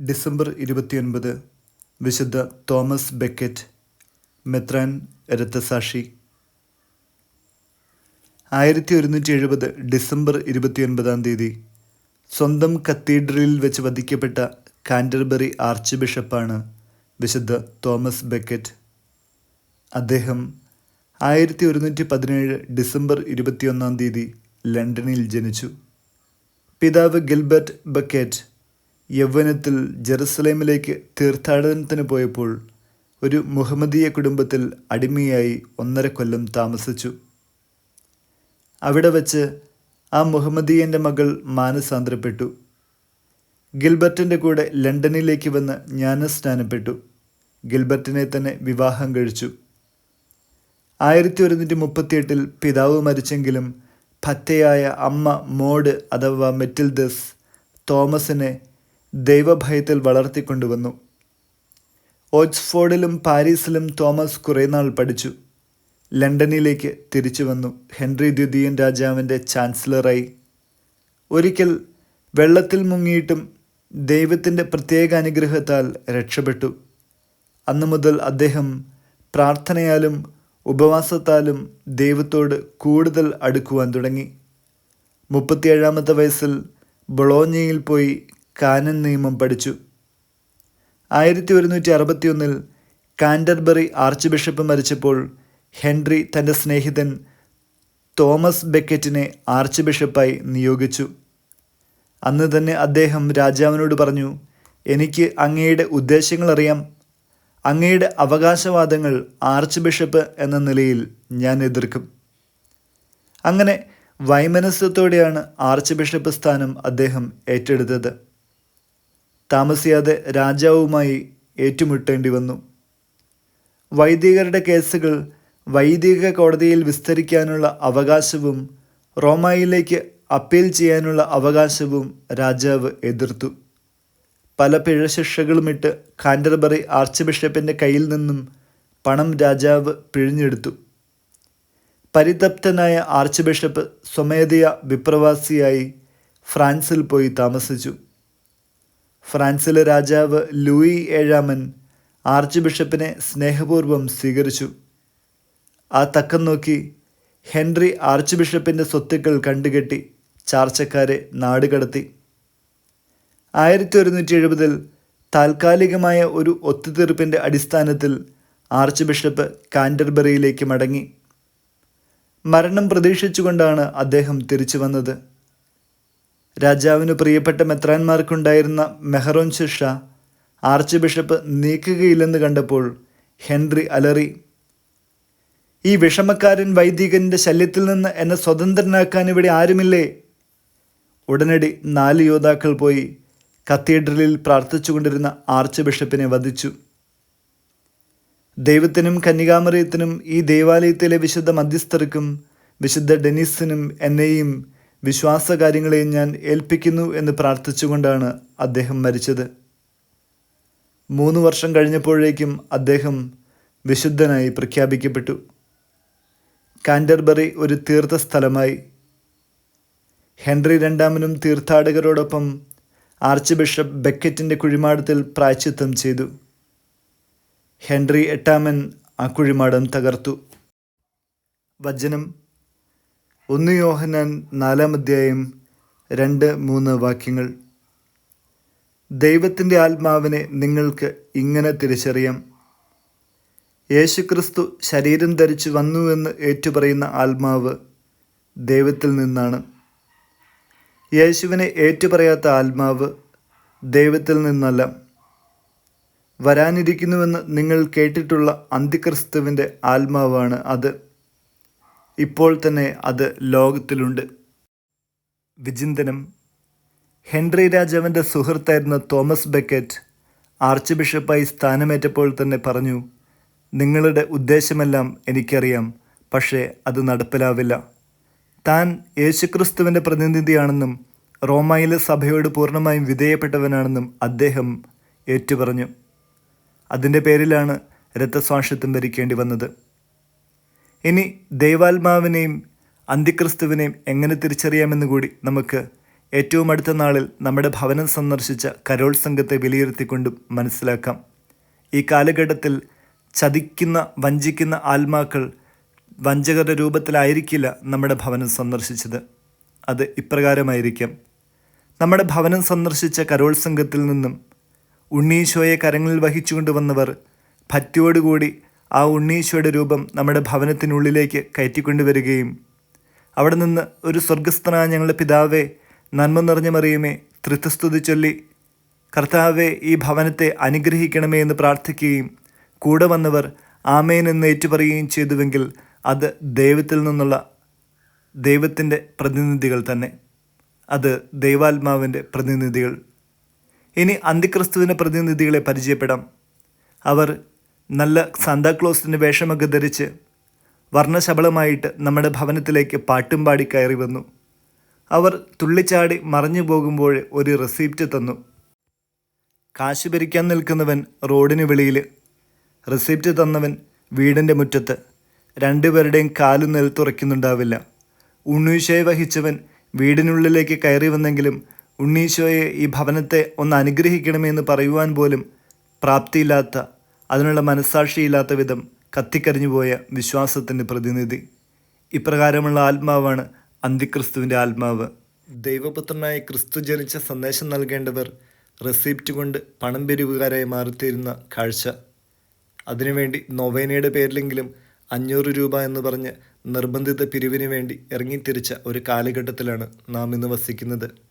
December ഇരുപത്തിയൊൻപത് വിശുദ്ധ Thomas Beckett മെത്രാൻ രക്തസാക്ഷി. ആയിരത്തി ഒരുന്നൂറ്റി എഴുപത് ഡിസംബർ ഇരുപത്തിയൊൻപതാം തീയതി സ്വന്തം കത്തീഡ്രലിൽ വെച്ച് വധിക്കപ്പെട്ട കാന്റർബറി ആർച്ച് ബിഷപ്പാണ് വിശുദ്ധ തോമസ് ബെക്കറ്റ്. അദ്ദേഹം ആയിരത്തി ഒരുന്നൂറ്റി പതിനേഴ് ഡിസംബർ ഇരുപത്തിയൊന്നാം തീയതി ലണ്ടനിൽ ജനിച്ചു. പിതാവ് ഗിൽബർട്ട് ബക്കറ്റ് യൗവനത്തിൽ ജെറുസലേമിലേക്ക് തീർത്ഥാടനത്തിന് പോയപ്പോൾ ഒരു മുഹമ്മദീയ കുടുംബത്തിൽ അടിമയായി ഒന്നര കൊല്ലം താമസിച്ചു. അവിടെ വച്ച് ആ മുഹമ്മദീയന്റെ മകൾ മാനസാന്തരപ്പെട്ടു. ഗിൽബർട്ടിന്റെ കൂടെ ലണ്ടനിലേക്ക് വന്ന് ജ്ഞാനസ്നാനപ്പെട്ടു. ഗിൽബർട്ടിനെ തന്നെ വിവാഹം കഴിച്ചു. ആയിരത്തി ഒരുന്നൂറ്റി മുപ്പത്തിയെട്ടിൽ പിതാവ് മരിച്ചെങ്കിലും ഭത്തയായ അമ്മ മോഡ് അഥവാ മെറ്റിൽദസ് തോമസിനെ ദൈവഭയത്തിൽ വളർത്തിക്കൊണ്ടുവന്നു. ഓക്സ്ഫോർഡിലും പാരീസിലും തോമസ് കുറേ നാൾ പഠിച്ചു. ലണ്ടനിലേക്ക് തിരിച്ചു വന്നു ഹെൻറി ദ്വിതീയൻ രാജാവിന്റെ ചാൻസലറായി. ഒരിക്കൽ വെള്ളത്തിൽ മുങ്ങിയിട്ടും ദൈവത്തിന്റെ പ്രത്യേക അനുഗ്രഹത്താൽ രക്ഷപ്പെട്ടു. അന്നു മുതൽ അദ്ദേഹം പ്രാർത്ഥനയാലും ഉപവാസത്താലും ദൈവത്തോട് കൂടുതൽ അടുക്കുവാൻ തുടങ്ങി. മുപ്പത്തിയേഴാമത്തെ വയസ്സിൽ ബൊളോഞ്ഞയിൽ പോയി കാനൻ നിയമം പഠിച്ചു. ആയിരത്തി ഒരുന്നൂറ്റി അറുപത്തിയൊന്നിൽ കാൻഡർബറി ആർച്ച് ബിഷപ്പ് മരിച്ചപ്പോൾ ഹെൻറി തന്റെ സ്നേഹിതൻ തോമസ് ബെക്കറ്റിനെ ആർച്ച് ബിഷപ്പായി നിയോഗിച്ചു. അന്ന് തന്നെ അദ്ദേഹം രാജാവിനോട് പറഞ്ഞു എനിക്ക് അങ്ങയുടെ ഉദ്ദേശങ്ങൾ അറിയാം. അങ്ങയുടെ അവകാശവാദങ്ങൾ ആർച്ച് ബിഷപ്പ് എന്ന നിലയിൽ ഞാൻ എതിർക്കും. അങ്ങനെ വൈമനസ്യത്തോടെയാണ് ആർച്ച് ബിഷപ്പ് സ്ഥാനം അദ്ദേഹം ഏറ്റെടുത്തത്. താമസിയാതെ രാജാവുമായി ഏറ്റുമുട്ടേണ്ടി വന്നു. വൈദികരുടെ കേസുകൾ വൈദിക കോടതിയിൽ വിസ്തരിക്കാനുള്ള അവകാശവും റോമയിലേക്ക് അപ്പീൽ ചെയ്യാനുള്ള അവകാശവും രാജാവ് എതിർത്തു. പല പിഴശിക്ഷകളുമിട്ട് കാൻഡർബറി ആർച്ച് ബിഷപ്പിന്റെ കയ്യിൽ നിന്നും പണം രാജാവ് പിഴിഞ്ഞെടുത്തു. പരിതപ്തനായ ആർച്ച് ബിഷപ്പ് സ്വമേധയ വിപ്രവാസിയായി ഫ്രാൻസിൽ പോയി താമസിച്ചു. ഫ്രാൻസിലെ രാജാവ് ലൂയി ഏഴാമൻ ആർച്ച് ബിഷപ്പിനെ സ്നേഹപൂർവം സ്വീകരിച്ചു. ആ തക്കം നോക്കി ഹെൻറി ആർച്ച് ബിഷപ്പിന്റെ സ്വത്തുക്കൾ കണ്ടുകെട്ടി ചാർച്ചക്കാരെ നാടുകടത്തി ആയിരത്തി ഒരുന്നൂറ്റി എഴുപതിൽ താൽക്കാലികമായ ഒരു ഒത്തുതീർപ്പിന്റെ അടിസ്ഥാനത്തിൽ ആർച്ച് ബിഷപ്പ് കാൻഡർബറിയിലേക്ക് മടങ്ങി. മരണം പ്രതീക്ഷിച്ചുകൊണ്ടാണ് അദ്ദേഹം തിരിച്ചു വന്നത്. രാജാവിന് പ്രിയപ്പെട്ട മെത്രാന്മാർക്കുണ്ടായിരുന്ന മെഹറോൻ ശിക്ഷ ആർച്ച് ബിഷപ്പ് നീക്കുകയില്ലെന്ന് കണ്ടപ്പോൾ ഹെൻറി അലറി ഈ വിഷമക്കാരൻ വൈദികന്റെ ശല്യത്തിൽ നിന്ന് എന്നെ സ്വതന്ത്രനാക്കാൻ ഇവിടെ ആരുമില്ലേ? ഉടനടി നാല് യോദ്ധാക്കൾ പോയി കത്തീഡ്രലിൽ പ്രാർത്ഥിച്ചുകൊണ്ടിരുന്ന ആർച്ച് ബിഷപ്പിനെ വധിച്ചു. ദൈവത്തിനും കന്യകാമറിയത്തിനും ഈ ദേവാലയത്തിലെ വിശുദ്ധ മധ്യസ്ഥർക്കും വിശുദ്ധ ഡെനിസിനും എന്നെയും വിശ്വാസകാര്യങ്ങളെയും ഞാൻ ഏൽപ്പിക്കുന്നു എന്ന് പ്രാർത്ഥിച്ചുകൊണ്ടാണ് അദ്ദേഹം മരിച്ചത്. മൂന്ന് വർഷം കഴിഞ്ഞപ്പോഴേക്കും അദ്ദേഹം വിശുദ്ധനായി പ്രഖ്യാപിക്കപ്പെട്ടു. കാൻഡർബറി ഒരു തീർത്ഥസ്ഥലമായി. ഹെൻറി രണ്ടാമനും തീർത്ഥാടകരോടൊപ്പം ആർച്ച് ബിഷപ്പ് ബെക്കറ്റിന്റെ കുഴിമാടത്തിൽ പ്രായച്ചിത്തം ചെയ്തു. ഹെൻറി എട്ടാമൻ ആ കുഴിമാടം തകർത്തു. വചനം ഒന്ന് യോഹനാൻ നാലാം അധ്യായം രണ്ട് മൂന്ന് വാക്യങ്ങൾ. ദൈവത്തിന്റെ ആത്മാവിനെ നിങ്ങൾക്ക് ഇങ്ങനെ തിരിച്ചറിയാം. യേശുക്രിസ്തു ശരീരം ധരിച്ചു വന്നുവെന്ന് ഏറ്റുപറയുന്ന ആത്മാവ് ദൈവത്തിൽ നിന്നാണ്. യേശുവിനെ ഏറ്റുപറയാത്ത ആത്മാവ് ദൈവത്തിൽ നിന്നല്ല. വരാനിരിക്കുന്നുവെന്ന് നിങ്ങൾ കേട്ടിട്ടുള്ള അന്തിക്രിസ്തുവിന്റെ ആത്മാവാണ് അത്. ഇപ്പോൾ തന്നെ അത് ലോകത്തിലുണ്ട്. വിചിന്തനം. ഹെൻറി രാജാവിന്റെ സുഹൃത്തായിരുന്ന തോമസ് ബെക്കറ്റ് ആർച്ച് ബിഷപ്പായി സ്ഥാനമേറ്റപ്പോൾ തന്നെ പറഞ്ഞു നിങ്ങളുടെ ഉദ്ദേശമെല്ലാം എനിക്കറിയാം പക്ഷേ അത് നടപ്പിലാവില്ല. താൻ യേശുക്രിസ്തുവിന്റെ പ്രതിനിധിയാണെന്നും റോമായിലെ സഭയോട് പൂർണമായും വിധേയപ്പെട്ടവനാണെന്നും അദ്ദേഹം ഏറ്റുപറഞ്ഞു. അതിന്റെ പേരിലാണ് രക്തസാക്ഷിത്വം ഭരിക്കേണ്ടി വന്നത്. ഇനി ദൈവാത്മാവിനെയും അന്തിക്രിസ്തുവിനെയും എങ്ങനെ തിരിച്ചറിയാമെന്ന് കൂടി നമുക്ക് ഏറ്റവും അടുത്ത നാളിൽ നമ്മുടെ ഭവനം സന്ദർശിച്ച കരോൾ സംഘത്തെ വിലയിരുത്തിക്കൊണ്ടും മനസ്സിലാക്കാം. ഈ കാലഘട്ടത്തിൽ ചതിക്കുന്ന വഞ്ചിക്കുന്ന ആത്മാക്കൾ വഞ്ചകരുടെ രൂപത്തിലായിരിക്കില്ല നമ്മുടെ ഭവനം സന്ദർശിച്ചത്. അത് ഇപ്രകാരമായിരിക്കാം. നമ്മുടെ ഭവനം സന്ദർശിച്ച കരോൾ സംഘത്തിൽ നിന്നും ഉണ്ണീശോയെ കരങ്ങളിൽ വഹിച്ചുകൊണ്ട് വന്നവർ ഭക്തിയോടുകൂടി ആ ഉണ്ണീശോയുടെ രൂപം നമ്മുടെ ഭവനത്തിനുള്ളിലേക്ക് കയറ്റിക്കൊണ്ടുവരികയും അവിടെ നിന്ന് ഒരു സ്വർഗസ്ഥനായ ഞങ്ങളുടെ പിതാവെ നന്മ നിറഞ്ഞ മറിയുമേ തൃത്വസ്തുതി ചൊല്ലി കർത്താവെ ഈ ഭവനത്തെ അനുഗ്രഹിക്കണമേ എന്ന് പ്രാർത്ഥിക്കുകയും കൂടെ വന്നവർ ആമേൻ എന്ന് ഏറ്റുപറയുകയും ചെയ്തുവെങ്കിൽ അത് ദൈവത്തിൽ നിന്നുള്ള ദൈവത്തിന്റെ പ്രതിനിധികൾ തന്നെ. അത് ദൈവാത്മാവിന്റെ പ്രതിനിധികൾ. ഇനി അന്തിക്രിസ്തുവിന്റെ പ്രതിനിധികളെ പരിചയപ്പെടാം. അവർ നല്ല സാന്താക്ലോസിന്റെ വേഷമൊക്കെ ധരിച്ച് വർണശബളമായിട്ട് നമ്മുടെ ഭവനത്തിലേക്ക് പാട്ടും പാടി കയറി വന്നു. അവർ തുള്ളിച്ചാടി മറഞ്ഞു പോകുമ്പോൾ ഒരു റെസിപ്റ്റ് തന്നു. കാശ് ഭരിക്കാൻ നിൽക്കുന്നവൻ റോഡിന് വെളിയിൽ റെസിപ്റ്റ് തന്നവൻ വീടിന്റെ മുറ്റത്ത്. രണ്ടുപേരുടെയും കാലും നിലത്തുറയ്ക്കുന്നുണ്ടാവില്ല ഉണ്ണീശോയെ വഹിച്ചവൻ വീടിനുള്ളിലേക്ക് കയറി വന്നെങ്കിലും ഉണ്ണീശോയെ ഈ ഭവനത്തെ ഒന്ന് അനുഗ്രഹിക്കണമെന്ന് പറയുവാൻ പോലും പ്രാപ്തിയില്ലാത്ത അതിനുള്ള മനസ്സാക്ഷിയില്ലാത്ത വിധം കത്തിക്കരിഞ്ഞുപോയ വിശ്വാസത്തിന്റെ പ്രതിനിധി. ഇപ്രകാരമുള്ള ആത്മാവാണ് അന്തിക്രിസ്തുവിന്റെ ആത്മാവ്. ദൈവപുത്രനായ ക്രിസ്തു ജനിച്ച സന്ദേശം നൽകേണ്ടവർ റെസിപ്റ്റ് കൊണ്ട് പണം പിരിവുകാരായി മാറിത്തീരുന്ന കാഴ്ച. അതിനുവേണ്ടി നൊവേനയുടെ പേരിലെങ്കിലും അഞ്ഞൂറ് രൂപ എന്ന് പറഞ്ഞ് നിർബന്ധിത പിരിവിന് വേണ്ടി ഇറങ്ങിത്തിരിച്ച ഒരു കാലഘട്ടത്തിലാണ് നാം ഇന്ന് വസിക്കുന്നത്.